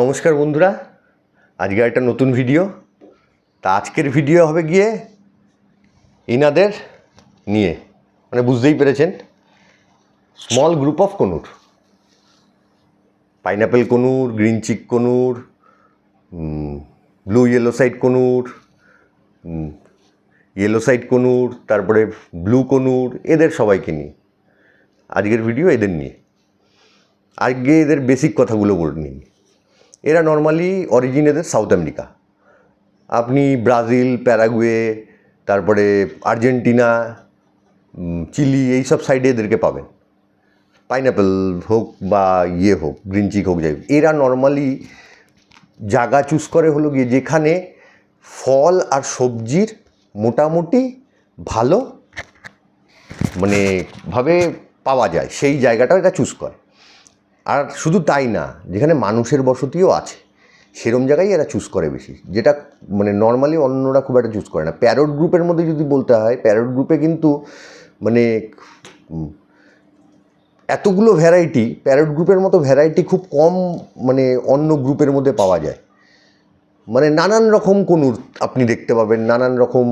নমস্কার বন্ধুরা। আজকে একটা নতুন ভিডিও তা আজকের ভিডিও হবে গিয়ে ইনাদের নিয়ে। মানে বুঝতেই পেরেছেন small group of conure. Pineapple conure green cheek conure blue yellow side conure yellow side conure, তারপরে ব্লু কনুর, এদের সবাইকে নিয়ে। আজকের ভিডিও এদের নিয়ে। আজকে এদের বেসিক কথাগুলো বলে নিন এরা নর্মালি অরিজিন এদের সাউথ আমেরিকা আপনি ব্রাজিল, প্যারাগুয়ে, তারপরে আর্জেন্টিনা চিলি এইসব সাইডে এদেরকে পাবেন পাইনাপেল হোক বা ইয়ে হোক গ্রিন চিক হোক যাই। এরা নর্মালি জায়গা চুজ করে হলো গিয়ে যেখানে ফল আর সবজির মোটামুটি ভালো মানে ভাবে পাওয়া যায়, সেই জায়গাটা এটা চুজ করে আর শুধু তাই না, যেখানে মানুষের বসতিও আছে, সেরম জায়গায় এরা চুজ করে বেশি। যেটা মানে নর্মালি অন্যরা খুব একটা চুজ করে না। প্যারট গ্রুপের মধ্যে যদি বলতে হয় প্যারট গ্রুপে কিন্তু মানে এতগুলো ভ্যারাইটি প্যারট গ্রুপের মতো ভ্যারাইটি খুব কম মানে অন্য গ্রুপের মধ্যে পাওয়া যায়। মানে নানান রকম কনুর আপনি দেখতে পাবেন, নানান রকম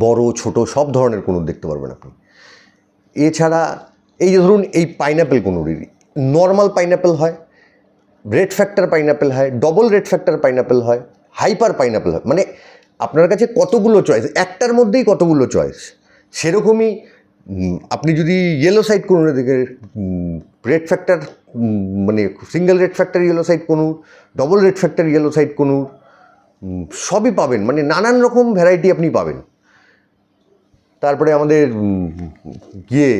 বড়, ছোট, সব ধরনের কনুর দেখতে পারবেন আপনি। এছাড়া এই যে ধরুন এই পাইনাপেল কনুরির নর্মাল পাইনাপেল হয় রেড ফ্যাক্টর পাইনাপেল হয় ডবল রেড ফ্যাক্টর পাইনাপেল হয় হাইপার পাইনাপেল হয় মানে আপনার কাছে কতগুলো চয়েস একটার মধ্যেই কতগুলো চয়েস সেরকমই আপনি যদি ইয়েলো সাইড কনুরের দিকে রেড ফ্যাক্টর মানে single red factor yellow side conure double red factor yellow side conure সবই পাবেন মানে নানান রকম ভ্যারাইটি আপনি পাবেন। তারপরে আমাদের ইয়ে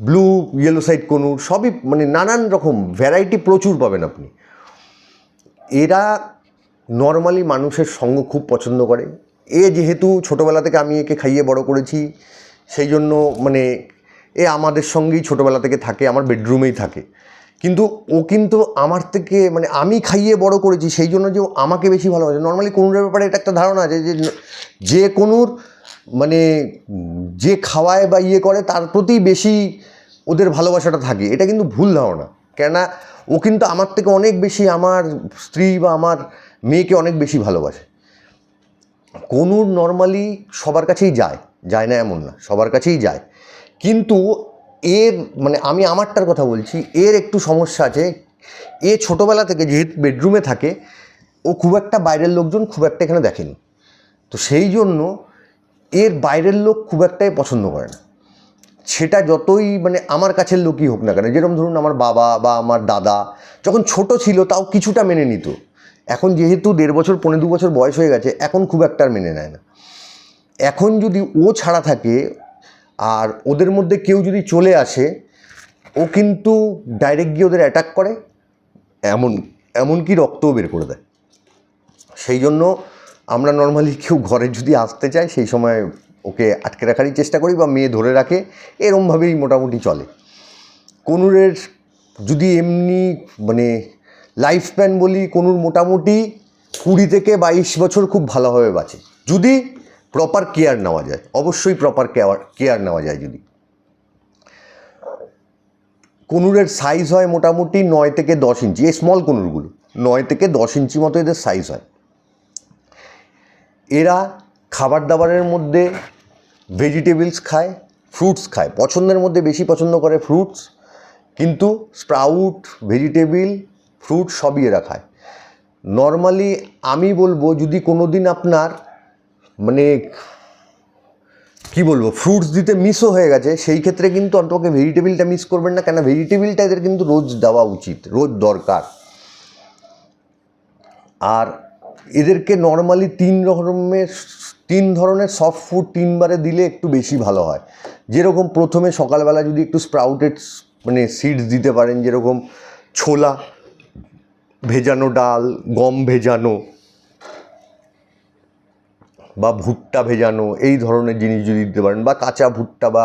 ব্লু ইয়েলো সাইড কনুর সবই মানে নানান রকম ভ্যারাইটি প্রচুর পাবেন আপনি। এরা নর্মালি মানুষের সঙ্গ খুব পছন্দ করে। এ যেহেতু ছোটোবেলা থেকে আমি একে খাইয়ে বড় করেছি, সেই জন্য মানে এ আমাদের সঙ্গেই ছোটোবেলা থেকে থাকে, আমার বেডরুমেই থাকে। কিন্তু ও কিন্তু আমার থেকে মানে আমি খাইয়ে বড় করেছি, সেই জন্য যে আমাকে বেশি ভালোবাসে। নর্মালি কনুরের ব্যাপারে এটা একটা ধারণা আছে যে যে কনুর মানে যে খাওয়ায় বা ইয়ে করে, তার প্রতি বেশি ওদের ভালোবাসাটা থাকে। এটা কিন্তু ভুল ধারণা। কেননা, ও কিন্তু আমার থেকে অনেক বেশি আমার স্ত্রী বা আমার মেয়েকে অনেক বেশি ভালোবাসে। কনুর নর্মালি সবার কাছেই যায় যায় না এমন না, সবার কাছেই যায়। কিন্তু এর মানে আমি আমারটার কথা বলছি, এর একটু সমস্যা আছে। এ ছোটোবেলা থেকে যেহেতু বেডরুমে থাকে, ও খুব একটা বাইরের লোকজন খুব একটা এখানে দেখেনি। তো সেই জন্য এর বাইরের লোক খুব একটাই পছন্দ করে না। সেটা যতই মানে আমার কাছের লোকই হোক না কেন, যেরকম ধরুন আমার বাবা বা আমার দাদা যখন ছোট ছিল তাও কিছুটা মেনে নিত। এখন যেহেতু দেড় বছর পনেরো দু বছর বয়স হয়ে গেছে, এখন খুব একটা মেনে নেয় না। এখন যদি ও ছাড়া থাকে আর ওদের মধ্যে কেউ যদি চলে আসে, ও কিন্তু ডাইরেক্ট গিয়ে ওদের অ্যাটাক করে, এমন, এমনকি রক্তও বের করে দেয়। সেই জন্য আমরা নর্মালি কেউ ঘরে যদি আসতে চায়, সেই সময় ওকে আটকে রাখারই চেষ্টা করি বা মেয়ে ধরে রাখে, এরমভাবেই মোটামুটি চলে। কনুরের যদি এমনি মানে লাইফ স্প্যান বলি, কনুর মোটামুটি কুড়ি থেকে বাইশ বছর খুব ভালোভাবে বাঁচে। যদি প্রপার কেয়ার নেওয়া যায়, অবশ্যই প্রপার কেয়ার কেয়ার নেওয়া যায় যদি। কনুরের সাইজ হয় মোটামুটি নয় থেকে দশ ইঞ্চি এই স্মল কনুরগুলো, নয় থেকে দশ ইঞ্চি মতো এদের সাইজ হয়। এরা খাবার দাবারের মধ্যে ভেজিটেবলস খায় ফ্রুটস খায়। পছন্দের মধ্যে বেশি পছন্দ করে ফ্রুটস কিন্তু স্প্রাউট ভেজিটেবিল ফ্রুট সবই এরা খায়। নর্মালি আমি বলব, যদি কোনো দিন আপনার মানে কি বলব ফ্রুটস দিতে মিসও হয়ে গেছে, সেই ক্ষেত্রে কিন্তু অন্তত ভেজিটেবিলটা মিস করবেন না কেন ভেজিটেবিলটা এদের কিন্তু রোজ দেওয়া উচিত, রোজ দরকার। আর এদেরকে নর্মালি তিন রকমের, তিন ধরনের সফট ফুড তিনবারে দিলে একটু বেশি ভালো হয়। যেরকম প্রথমে সকালবেলা যদি একটু স্প্রাউটেড মানে সিডস দিতে পারেন, যেরকম ছোলা, ভেজানো ডাল, গম ভেজানো বা ভুট্টা ভেজানো, এই ধরনের জিনিস যদি দিতে পারেন, বা কাঁচা ভুট্টা বা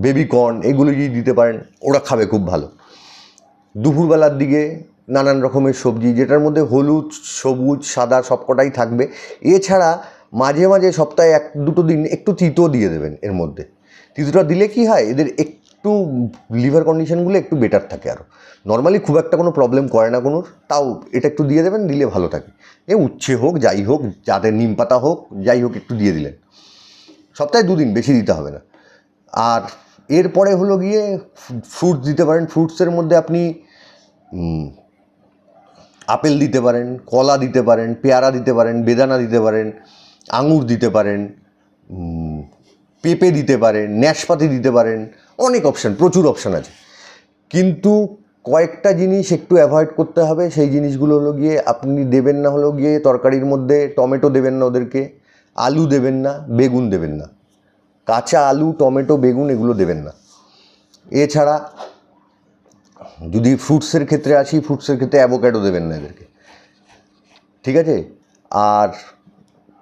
বেবিকর্ন এগুলো যদি দিতে পারেন, ওরা খাবে খুব ভালো। দুপুরবেলার দিকে নানান রকমের সবজি, যেটার মধ্যে হলুদ, সবুজ, সাদা সবকটাই থাকবে। এছাড়া মাঝে মাঝে সপ্তাহে এক, দুটো দিন একটু তিতো দিয়ে দেবেন এর মধ্যে। তিতোটা দিলে কি হয়? এদের একটু লিভার কন্ডিশনগুলো একটু বেটার থাকে আরও নর্মালি খুব একটা কোনো প্রবলেম করে না কোনো তাও এটা একটু দিয়ে দেবেন, দিলে ভালো থাকে। এ উচ্ছে হোক, যাই হোক, যাদের নিম পাতা হোক, যাই হোক, একটু দিয়ে দিলেন। সপ্তাহে দুদিন, বেশি দিতে হবে না। আর এরপরে হলো গিয়ে ফ্রুটস দিতে পারেন। ফ্রুটসের মধ্যে আপনি আপেল দিতে পারেন, কলা দিতে পারেন, পেয়ারা দিতে পারেন, বেদানা দিতে পারেন, আঙুর দিতে পারেন পেঁপে দিতে পারেন ন্যাশপাতি দিতে পারেন, অনেক অপশান প্রচুর অপশান আছে। কিন্তু কয়েকটা জিনিস একটু অ্যাভয়েড করতে হবে, সেই জিনিসগুলো হলো গিয়ে আপনি দেবেন না হলো গিয়ে তরকারির মধ্যে টমেটো দেবেন না ওদেরকে, আলু দেবেন না, বেগুন দেবেন না। কাঁচা আলু, টমেটো, বেগুন এগুলো দেবেন না। এছাড়া যদি ফ্রুটসের ক্ষেত্রে আসি ফ্রুটসের ক্ষেত্রে অ্যাভোক্যাডো দেবেন না এদেরকে। ঠিক আছে? আর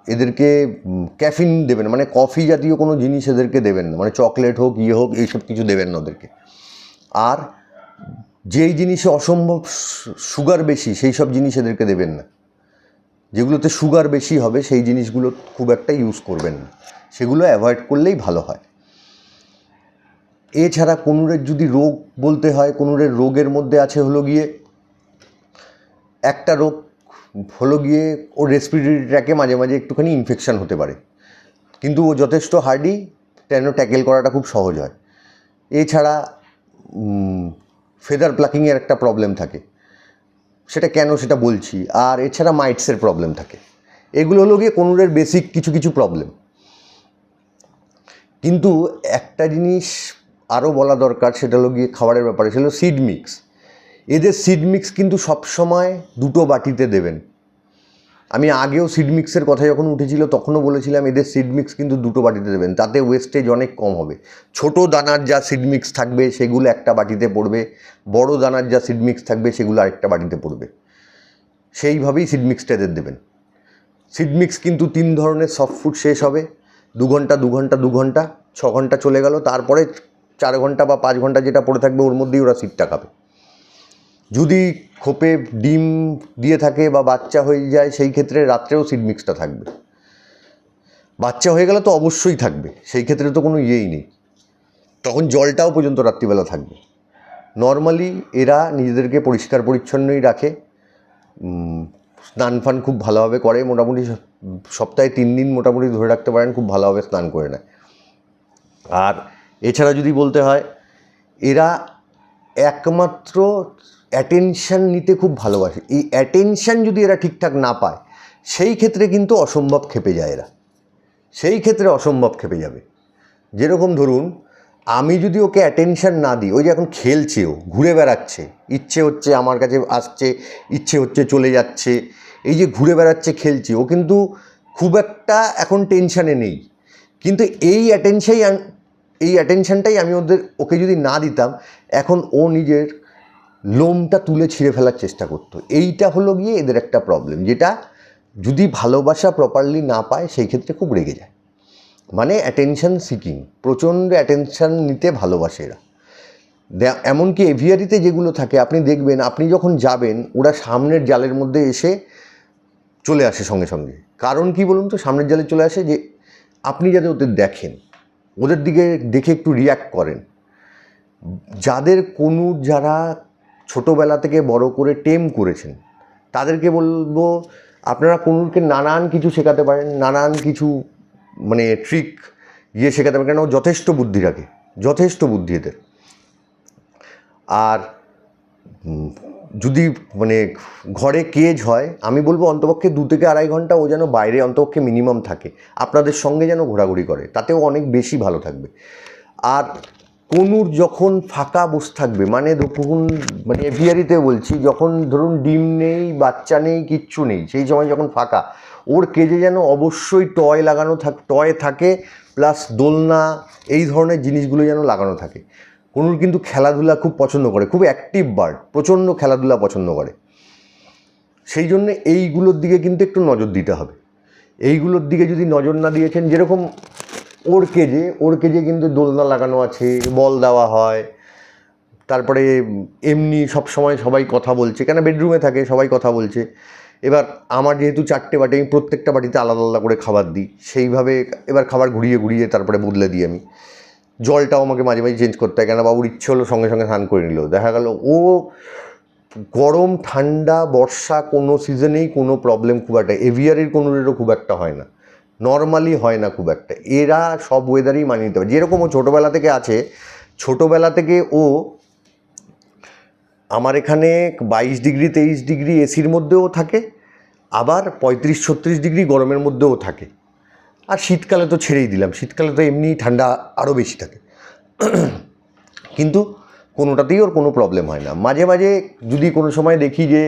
এদেরকে ক্যাফিন দেবেন মানে কফি জাতীয় কোনো জিনিস এদেরকে দেবেন না মানে চকলেট হোক ইয়ে হোক, এইসব কিছু দেবেন না ওদেরকে। আর যেই জিনিসে অসম্ভব সুগার বেশি, সেই সব জিনিস এদেরকে দেবেন না। যেগুলোতে সুগার বেশি হবে, সেই জিনিসগুলো খুব একটা ইউজ করবেন না। সেগুলো অ্যাভয়েড করলেই ভালো হয়। এছাড়া কোনুরের যদি রোগ বলতে হয়, কোনুরের রোগের মধ্যে আছে হলো গিয়ে, একটা রোগ হলো গিয়ে ওর রেসপিরেটরি ট্র্যাকে মাঝে মাঝে একটুখানি ইনফেকশান হতে পারে। কিন্তু ও যথেষ্ট হার্ডি কেন ট্যাকেল করাটা খুব সহজ হয়। এছাড়া ফেদার প্লাকিংয়ের একটা প্রবলেম থাকে। সেটা কেন সেটা বলছি? আর এছাড়া মাইটসের প্রবলেম থাকে। এগুলো হলো গিয়ে কোনুরের বেসিক কিছু কিছু প্রবলেম কিন্তু একটা জিনিস আরও বলা দরকার, সেটা হলো গিয়ে খাবারের ব্যাপারে, সেটা সিড মিক্স এদের সিড মিক্স কিন্তু সবসময় দুটো বাটিতে দেবেন। আমি আগেও সিড মিক্সের কথা যখন উঠেছিল, তখনও বলেছিলাম এদের সিড মিক্স কিন্তু দুটো বাটিতে দেবেন, তাতে ওয়েস্টেজ অনেক কম হবে। ছোট দানার যা সিড মিক্স থাকবে, সেগুলো একটা বাটিতে পড়বে, বড় দানার যা সিড মিক্স থাকবে, সেগুলো আরেকটা বাটিতে পড়বে। সেইভাবেই সিড মিক্সটা এদের দেবেন। সিড মিক্স কিন্তু তিন ধরনের সফট ফুড শেষ হবে। দু ঘণ্টা দু ঘণ্টা দু ঘণ্টা, ছ ঘণ্টা চলে গেল, তারপরে চার ঘণ্টা বা পাঁচ ঘণ্টা যেটা পড়ে থাকবে, ওর মধ্যেই ওরা সিটটা খাবে। যদি খোপে ডিম দিয়ে থাকে বা বাচ্চা হয়ে যায়, সেই ক্ষেত্রে রাত্রেও সিড মিক্সটা থাকবে। বাচ্চা হয়ে গেলে তো অবশ্যই থাকবে, সেই ক্ষেত্রে তো কোনো ইয়েই নেই। তখন জলটাও পর্যন্ত রাত্রিবেলা থাকবে। নর্মালি এরা নিজেদেরকে পরিষ্কার পরিচ্ছন্নই রাখে। স্নান ফান খুব ভালোভাবে করে, মোটামুটি সপ্তাহে তিন দিন মোটামুটি ধরে রাখতে পারেন, খুব ভালোভাবে স্নান করে নেয়। আর এছাড়া যদি বলতে হয়, এরা একমাত্র অ্যাটেনশান নিতে খুব ভালোবাসে। এই অ্যাটেনশান যদি এরা ঠিকঠাক না পায়, সেই ক্ষেত্রে কিন্তু অসম্ভব খেপে যায় এরা। সেই ক্ষেত্রে অসম্ভব খেপে যাবে। যেরকম ধরুন, আমি যদি ওকে অ্যাটেনশান না দিই, ওই যে এখন খেলছে ও, ঘুরে বেড়াচ্ছে, ইচ্ছে হচ্ছে আমার কাছে আসছে, ইচ্ছে হচ্ছে চলে যাচ্ছে, এই যে ঘুরে বেড়াচ্ছে, খেলছে, ও কিন্তু খুব একটা এখন টেনশানে নেই। কিন্তু এই অ্যাটেনশাই এই অ্যাটেনশনটাই আমি ওদের, ওকে যদি না দিতাম, এখন ও নিজের লোমটা তুলে ছিঁড়ে ফেলার চেষ্টা করতো। এইটা হলো গিয়ে এদের একটা প্রবলেম যেটা যদি ভালোবাসা প্রপারলি না পায়, সেই ক্ষেত্রে খুব রেগে যায়। মানে অ্যাটেনশন সিকিং প্রচণ্ড অ্যাটেনশন নিতে ভালোবাসে এরা। এমনকি এভিয়ারিতে যেগুলো থাকে, আপনি দেখবেন, আপনি যখন যাবেন, ওরা সামনের জালের মধ্যে এসে চলে আসে সঙ্গে সঙ্গে। কারণ কি বলুন তো? সামনের জালে চলে আসে যে, আপনি যাতে ওদের দেখেন। ওদের দিকে দেখে একটু রিয়্যাক্ট করেন। যাদের কোনো যারা ছোটোবেলা থেকে বড় করে টেম করেছেন, তাদেরকে বলব আপনারা কোনুরকে নানান কিছু শেখাতে পারেন, নানান কিছু মানে ট্রিক ইয়ে শেখাতে পারেন কেন যথেষ্ট বুদ্ধি রাখে যথেষ্ট বুদ্ধি এদের। আর যদি মানে ঘরে কেজ হয়, আমি বলব অন্তপক্ষে দু থেকে আড়াই ঘণ্টা ও যেন বাইরে অন্তপক্ষে মিনিমাম থাকে। আপনাদের সঙ্গে যেন ঘোরাঘুরি করে, তাতেও অনেক বেশি ভালো থাকবে। আর কনুর যখন ফাঁকা বসে থাকবে মানে দেখুন মানে এভিয়ারিতে বলছি, যখন ধরুন ডিম নেই, বাচ্চা নেই, কিচ্ছু নেই, সেই সময় যখন ফাঁকা, ওর কেজে যেন অবশ্যই টয় লাগানো থাক, টয় থাকে প্লাস দোলনা, এই ধরনের জিনিসগুলো যেন লাগানো থাকে। কনুর কিন্তু খেলাধুলা খুব পছন্দ করে, খুব অ্যাক্টিভ বার্ড প্রচণ্ড খেলাধুলা পছন্দ করে। সেই জন্য এইগুলোর দিকে কিন্তু একটু নজর দিতে হবে। এইগুলোর দিকে যদি নজর না দিয়েছেন, যেরকম ওর কেজে ওর কেজে কিন্তু দোলনা লাগানো আছে, বল দেওয়া হয়, তারপরে এমনি সব সময় সবাই কথা বলছে, কেন বেডরুমে থাকে, সবাই কথা বলছে। এবার আমার যেহেতু চারটে বাটি, আমি প্রত্যেকটা বাটিতে আলাদা আলাদা করে খাবার দিই, সেইভাবে এবার খাবার ঘুরিয়ে ঘুরিয়ে তারপরে বদলে দিই আমি। জলটাও আমাকে মাঝে মাঝে চেঞ্জ করতে হয়। কেন বাবুর ইচ্ছে হলো সঙ্গে সঙ্গে স্নান করে নিল দেখা গেল ও গরম, ঠান্ডা, বর্ষা কোনো সিজনেই কোনো প্রবলেম খুব একটা এভিয়ারির কোনো রেটও খুব একটা হয় না। নর্মালি হয় না খুব একটা। এরা সব ওয়েদারেই মানিয়ে নিতে পারে। যেরকম ও ছোটোবেলা থেকে আছে, ছোটোবেলা থেকে ও আমার এখানে বাইশ ডিগ্রি, তেইশ ডিগ্রি এসির মধ্যেও থাকে, আবার পঁয়ত্রিশ, ছত্রিশ ডিগ্রি গরমের মধ্যেও থাকে। আর শীতকালে তো ছেড়েই দিলাম। শীতকালে তো এমনি ঠান্ডা আরও বেশি থাকে। কিন্তু কোনোটাতেই ওর কোনো প্রবলেম হয় না। মাঝে মাঝে যদি কোনো সময় দেখি যে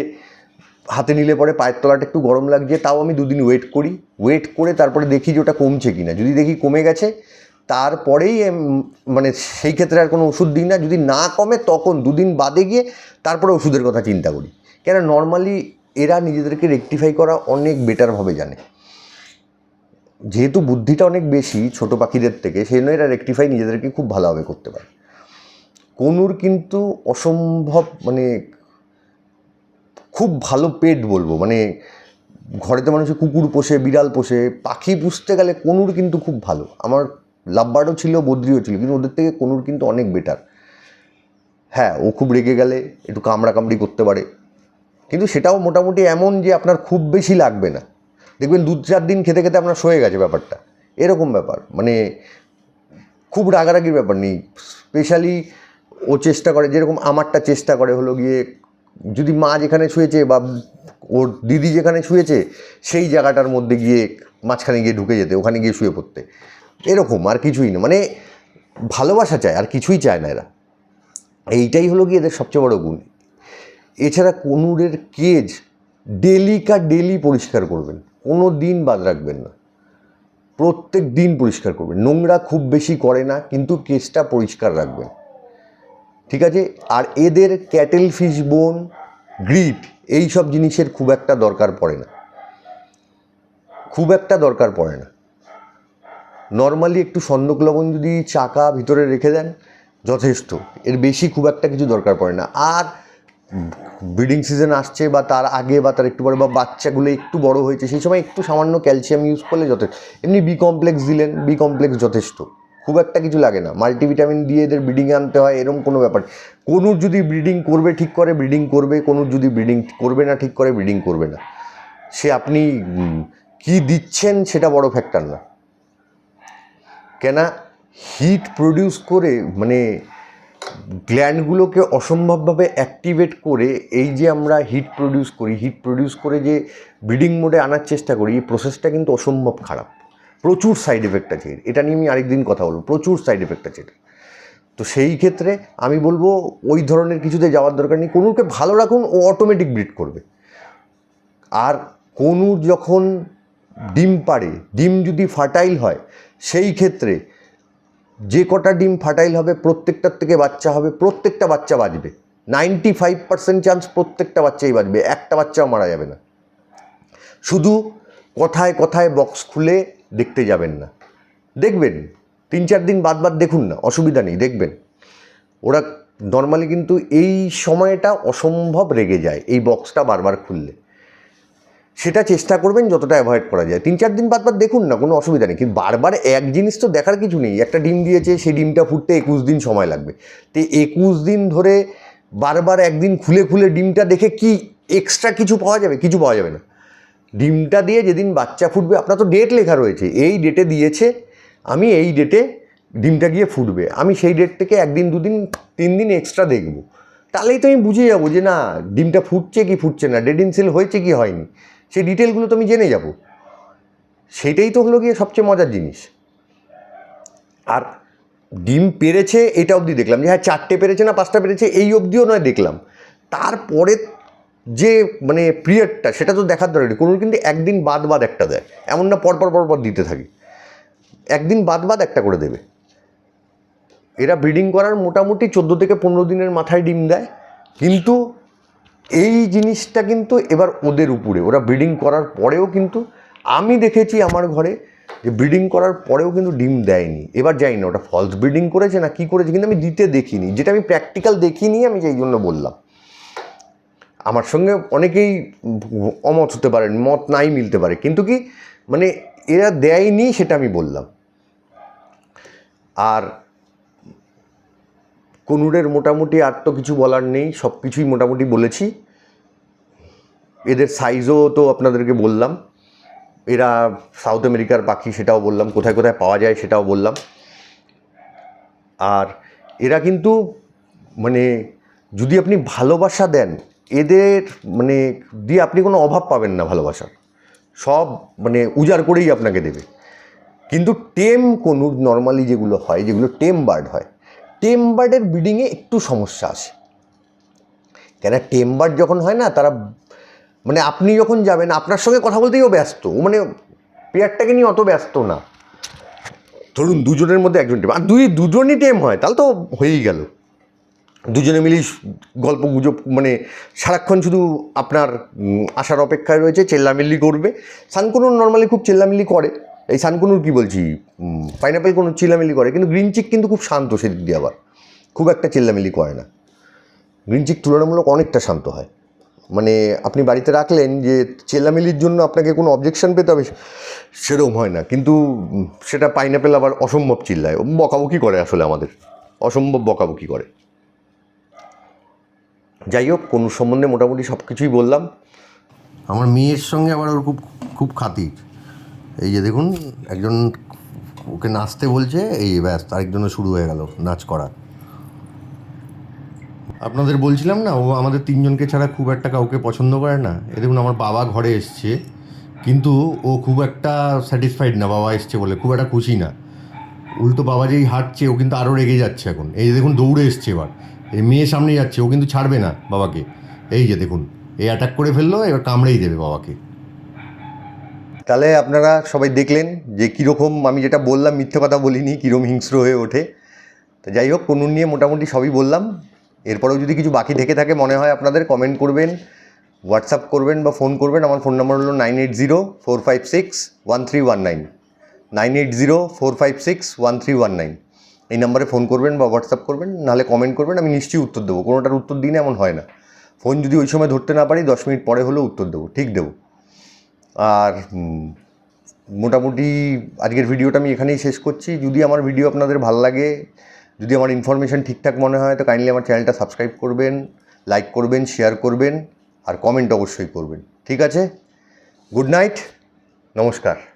হাতে নিলে পরে পায়ের তলাটা একটু গরম লাগছে, তাও আমি দুদিন ওয়েট করি। ওয়েট করে তারপরে দেখি যে ওটা কমছে কি না যদি দেখি কমে গেছে, তারপরেই মানে সেই ক্ষেত্রে আর কোনো ওষুধ দিই না। যদি না কমে, তখন দুদিন বাদে গিয়ে তারপরে ওষুধের কথা চিন্তা করি। কেন নর্মালি এরা নিজেদেরকে রেকটিফাই করা অনেক বেটারভাবে জানে। যেহেতু বুদ্ধিটা অনেক বেশি ছোট পাখিদের থেকে সেই জন্য এরা রেকটিফাই নিজেদেরকে খুব ভালোভাবে করতে পারে। কনুর কিন্তু অসম্ভব মানে খুব ভালো পেট বলব মানে ঘরেতে মানুষে কুকুর পোষে, বিড়াল পোষে, পাখি পুষতে গেলে কনুর কিন্তু খুব ভালো। আমার লাভবার্ডও ছিল, বদ্রিও ছিল, কিন্তু ওদের থেকে কনুর কিন্তু অনেক বেটার হ্যাঁ ও খুব রেগে গেলে, একটু কামড়া কামড়ি করতে পারে। কিন্তু সেটাও মোটামুটি এমন যে আপনার খুব বেশি লাগবে না। দেখবেন দু চার দিন খেতে খেতে আপনার সয়ে গেছে ব্যাপারটা। এরকম ব্যাপার। মানে খুব রাগারাগির ব্যাপার নেই। স্পেশালি ও চেষ্টা করে, যেরকম আমারটা চেষ্টা করে হলো গিয়ে, যদি মা যেখানে শুয়েছে বা ওর দিদি যেখানে শুয়েছে, সেই জায়গাটার মধ্যে গিয়ে মাঝখানে গিয়ে ঢুকে যেতে, ওখানে গিয়ে শুয়ে পড়তে। এরকম আর কিছুই না। মানে ভালোবাসা চায়, আর কিছুই চায় না এরা। এইটাই হলো গিয়ে এদের সবচেয়ে বড় গুণ। এছাড়া কনুরের কেজ ডেলি কা ডেলি পরিষ্কার করবেন। কোনো দিন বাদ রাখবেন না। প্রত্যেক দিন পরিষ্কার করবেন। নোংরা খুব বেশি করে না, কিন্তু কেসটা পরিষ্কার রাখবেন। ঠিক আছে? আর এদের ক্যাটেল ফিশ বোন, গ্রিপ, এই সব জিনিসের খুব একটা দরকার পড়ে না। খুব একটা দরকার পড়ে না। নর্মালি একটু সন্দক লবণ যদি চাকা ভিতরে রেখে দেন, যথেষ্ট। এর বেশি খুব একটা কিছু দরকার পড়ে না। আর ব্রিডিং সিজন আসছে বা তার আগে বা তার একটু পরে বা বাচ্চাগুলো একটু বড় হয়েছে, সেই সময় একটু সামান্য ক্যালসিয়াম ইউজ করলে যথেষ্ট। এমনি বি কমপ্লেক্স দিলেন বি কমপ্লেক্স যথেষ্ট। খুব একটা কিছু লাগে না। মাল্টিভিটামিন দিয়ে এদের ব্রিডিংয়ে আনতে হয় এরকম কোনো ব্যাপার। কোনুর যদি ব্রিডিং করবে ঠিক করে, ব্রিডিং করবে কোনুর যদি ব্রিডিং করবে না ঠিক করে, ব্রিডিং করবে না। সে আপনি কি দিচ্ছেন সেটা বড় ফ্যাক্টর না। কেনা? হিট প্রডিউস করে মানে গ্ল্যান্ডগুলোকে অসম্ভবভাবে অ্যাক্টিভেট করে এই যে আমরা হিট প্রডিউস করি, হিট প্রডিউস করে যে ব্রিডিং মোডে আনার চেষ্টা করি, এই প্রসেসটা কিন্তু অসম্ভব খারাপ। প্রচুর সাইড এফেক্ট আছে। এটা নিয়ে আমি আরেকদিন কথা বলব। প্রচুর সাইড এফেক্ট আছে এটা। তো সেই ক্ষেত্রে আমি বলব, ওই ধরনের কিছুতে যাওয়ার দরকার নেই। কোনুকে ভালো রাখুন, ও অটোমেটিক ব্রিড করবে। আর কনুর যখন ডিম পারে ডিম যদি ফার্টাইল হয়, সেই ক্ষেত্রে যে কটা ডিম ফার্টাইল হবে, প্রত্যেকটার থেকে বাচ্চা হবে, প্রত্যেকটা বাচ্চা বাঁচবে। নাইনটি ফাইভ পার্সেন্ট চান্স প্রত্যেকটা বাচ্চাই বাঁচবে, একটা বাচ্চাও মারা যাবে না। শুধু কথায় কথায় বক্স খুলে দেখতে যাবেন না। দেখবেন, তিন চার দিন বাদ বাদ দেখুন না, অসুবিধা নেই, দেখবেন। ওরা নর্মালি কিন্তু এই সময়টা অসম্ভব রেগে যায়, এই বক্সটা বারবার খুললে। সেটা চেষ্টা করবেন যতটা অ্যাভয়েড করা যায়। তিন চার দিন বাদ বাদ দেখুন না, কোনো অসুবিধা নেই। কিন্তু বারবার এক জিনিস তো দেখার কিছু নেই। একটা ডিম দিয়েছে, সেই ডিমটা ফুটতে একুশ দিন সময় লাগবে। তো একুশ দিন ধরে বারবার একদিন খুলে খুলে ডিমটা দেখে কি এক্সট্রা কিছু পাওয়া যাবে? কিছু পাওয়া যাবে না। ডিমটা দিয়ে যেদিন বাচ্চা ফুটবে, আপনার তো ডেট লেখা রয়েছে। এই ডেটে দিয়েছে, আমি এই ডেটে ডিমটা গিয়ে ফুটবে। আমি সেই ডেট থেকে একদিন, দুদিন, তিন দিন এক্সট্রা দেখব। তাহলেই তো আমি বুঝে যাব যে না, ডিমটা ফুটছে কি ফুটছে না? ডেড সেল হয়েছে কি হয়নি? সেই ডিটেলগুলো তো আমি জেনে যাব। সেটাই তো হলো গিয়ে সবচেয়ে মজার জিনিস। আর ডিম পেরেছে এটা অবধি দেখলাম যে হ্যাঁ চারটে পেরেছে না, পাঁচটা পেরেছে, এই অবধিও নয় দেখলাম। তারপরে যে মানে পিরিয়ডটা, সেটা তো দেখার দরকার। কোনো কিন্তু একদিন বাদ বাদ একটা দেয়। এমন না পরপর পরপর দিতে থাকি। একদিন বাদ বাদ একটা করে দেবে। এরা ব্রিডিং করার মোটামুটি চোদ্দ থেকে পনেরো দিনের মাথায় ডিম দেয়। কিন্তু এই জিনিসটা কিন্তু এবার ওদের উপরে, ওরা ব্রিডিং করার পরেও কিন্তু আমি দেখেছি আমার ঘরে যে ব্রিডিং করার পরেও কিন্তু ডিম দেয়নি। এবার যাই না, ওটা ফলস ব্রিডিং করেছে না কি করেছে, কিন্তু আমি দিতে দেখিনি। যেটা আমি প্র্যাকটিক্যাল দেখিনি, আমি সেই জন্য বললাম। আমার সঙ্গে অনেকেই অমত হতে পারেন, মত নাই মিলতে পারে, কিন্তু কি মানে এরা দেয়নি সেটা আমি বললাম। আর কনুরের মোটামুটি আর তো কিছু বলার নেই, সব কিছুই মোটামুটি বলেছি। এদের সাইজও তো আপনাদেরকে বললাম। এরা সাউথ আমেরিকার পাখি সেটাও বললাম, কোথায় কোথায় পাওয়া যায় সেটাও বললাম। আর এরা কিন্তু মানে যদি আপনি ভালোবাসা দেন, এদের মানে দিয়ে আপনি কোনো অভাব পাবেন না ভালোবাসার। সব মানে উজাড় করেই আপনাকে দেবে। কিন্তু টেম কোনো নর্মালি যেগুলো হয়, যেগুলো টেম বার্ড হয় টেম বার্ডের ব্রিডিংয়ে একটু সমস্যা আছে। কেন টেম বার্ড যখন হয় না, তারা মানে আপনি যখন যাবেন, আপনার সঙ্গে কথা বলতেই ও ব্যস্ত। মানে পেয়ারটাকে নিয়ে অত ব্যস্ত না। ধরুন দুজনের মধ্যে একজন টেম আর দুই দুজনই টেম হয়, তাহলে তো হয়েই গেল। দুজনে মিলেই গল্প গুজব মানে সারাক্ষণ শুধু আপনার আসার অপেক্ষায় রয়েছে, চেল্লামিল্লি করবে। সানকুনুর নর্মালি খুব চেল্লামিল্লি করে। এই সানকুনুর কি বলছি? পাইনাপেল কোনো চিল্লামিল্লি করে, কিন্তু গ্রিন চিক কিন্তু খুব শান্ত সেদিক দিয়ে আবার। খুব একটা চেল্লামিল্লি করে না। গ্রিন চিক তুলনামূলক অনেকটা শান্ত হয়। মানে আপনি বাড়িতে রাখলেন যে চেল্লামিলির জন্য আপনাকে কোনো অবজেকশন পেতে হবে, সেরকম হয় না। কিন্তু সেটা পাইনাপেল আবার অসম্ভব চিল্লায়। বকাবকি করে আসলে আমাদের। অসম্ভব বকাবকি করে। যাই হোক, কোন সম্বন্ধে মোটামুটি সব কিছুই বললাম। আমার মেয়ের সঙ্গে আবার ওর খুব খুব খাতির। এই যে দেখুন, একজন ওকে নাচতে বলছে, এই ব্যাস আরেকজনের শুরু হয়ে গেল নাচ করা। আপনাদের বলছিলাম না, ও আমাদের তিনজনকে ছাড়া খুব একটা কাউকে পছন্দ করে না। এ দেখুন, আমার বাবা ঘরে এসছে, কিন্তু ও খুব একটা স্যাটিসফাইড না, বাবা এসছে বলে, খুব একটা খুশি না। উল্টো বাবা যেই হাঁটছে, ও কিন্তু আরও রেগে যাচ্ছে এখন। এই যে দেখুন, দৌড়ে এসছে এবার। এই মেয়ে সামনে যাচ্ছে, ও কিন্তু ছাড়বে না বাবাকে। এই যে দেখুন এই অ্যাটাক করে ফেলল, এবার কামড়েই দেবে বাবাকে। তাহলে আপনারা সবাই দেখলেন যে কীরকম আমি যেটা বললাম, মিথ্যে কথা বলিনি কীরকম হিংস্র হয়ে ওঠে। তো যাই হোক কোনুন নিয়ে মোটামুটি সবই বললাম। এরপরেও যদি কিছু বাকি থেকে থাকে, মনে হয় আপনাদের কমেন্ট করবেন হোয়াটসঅ্যাপ করবেন বা ফোন করবেন। আমার ফোন নাম্বার হলো nine eight zero four five six one three one nine nine eight zero four five six one three one nine এই নাম্বারে ফোন করবেন বা হোয়াটসঅ্যাপ করবেন, নাহলে কমেন্ট করবেন, আমি নিশ্চয়ই উত্তর দেবো। কোনোটার উত্তর দিনে এমন হয় না। ফোন যদি ওই সময় ধরতে না পারি, দশ মিনিট পরে হলেও উত্তর দেবো। ঠিক দেবো। আর মোটামুটি আজকের ভিডিওটা আমি এখানেই শেষ করছি। যদি আমার ভিডিও আপনাদের ভালো লাগে, যদি আমার ইনফরমেশান ঠিকঠাক মনে হয়, তো কাইন্ডলি আমার চ্যানেলটা সাবস্ক্রাইব করবেন লাইক করবেন শেয়ার করবেন, আর কমেন্ট অবশ্যই করবেন। ঠিক আছে? গুড নাইট নমস্কার।